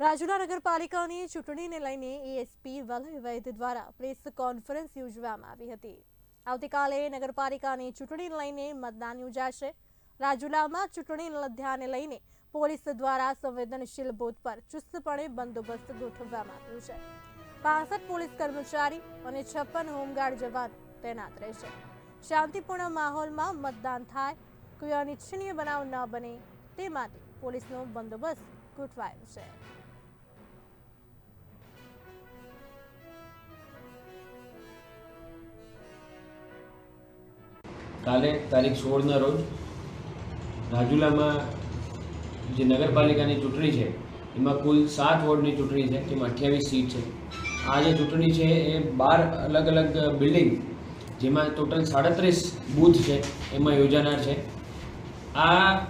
રાજુલા નગરપાલિકાની ચૂંટણીને લઈને એએસપી વલય વૈદ દ્વારા પ્રેસ કોન્ફરન્સ યોજવામાં આવી હતી. આવતીકાલે નગરપાલિકાની ચૂંટણીને લઈને મતદાન યોજાશે. રાજુલામાં ચૂંટણી ધ્યાને લઈને પોલીસ દ્વારા સંવેદનશીલ બૂથ પર ચુસ્તપણે બંદોબસ્ત ગોઠવવામાં આવ્યો છે. પાસઠ પોલીસ કર્મચારી અને છપ્પન હોમગાર્ડ જવાન તૈનાત રહેશે. શાંતિપૂર્ણ માહોલમાં મતદાન થાય, કોઈ અનિચ્છનીય બનાવ ન બને, તે માટે પોલીસનો બંદોબસ્ત ગોઠવાયો છે. કાલે તારીખ સોળના રોજ રાજુલામાં જે નગરપાલિકાની ચૂંટણી છે, એમાં કુલ સાત વોર્ડની ચૂંટણી છે જેમાં અઠ્યાવીસ સીટ છે. આ જે ચૂંટણી છે, એ બાર અલગ અલગ બિલ્ડિંગ, જેમાં ટોટલ સાડત્રીસ બૂથ છે, એમાં યોજાનાર છે. આ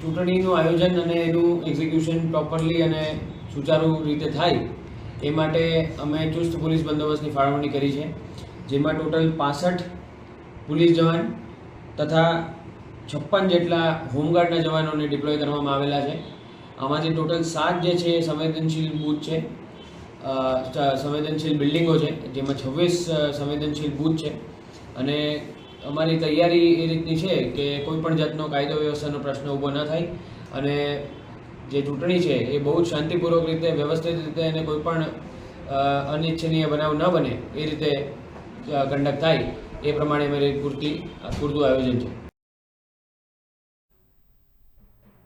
ચૂંટણીનું આયોજન અને એનું એક્ઝિક્યુશન પ્રોપરલી અને સુચારુ રીતે થાય, એ માટે અમે ચુસ્ત પોલીસ બંદોબસ્તની ફાળવણી કરી છે, જેમાં ટોટલ પાસઠ પોલીસ જવાન તથા છપ્પન જેટલા હોમગાર્ડના જવાનોને ડિપ્લોય કરવામાં આવેલા છે. આમાંથી ટોટલ સાત જે છે એ સંવેદનશીલ બૂથ છે. સંવેદનશીલ બિલ્ડિંગો છે, જેમાં છવ્વીસ સંવેદનશીલ બૂથ છે. અને અમારી તૈયારી એ રીતની છે કે કોઈ પણ જાતનો કાયદો વ્યવસ્થાનો પ્રશ્ન ઊભો ન થાય અને જે ચૂંટણી છે એ બહુ જ શાંતિપૂર્વક રીતે, વ્યવસ્થિત રીતે અને કોઈ પણ અનિચ્છનીય બનાવ ન બને એ રીતે કંડક્ટ થાય. એ પ્રમાણે અમારે પૂરતી પૂરતું આયોજન છે.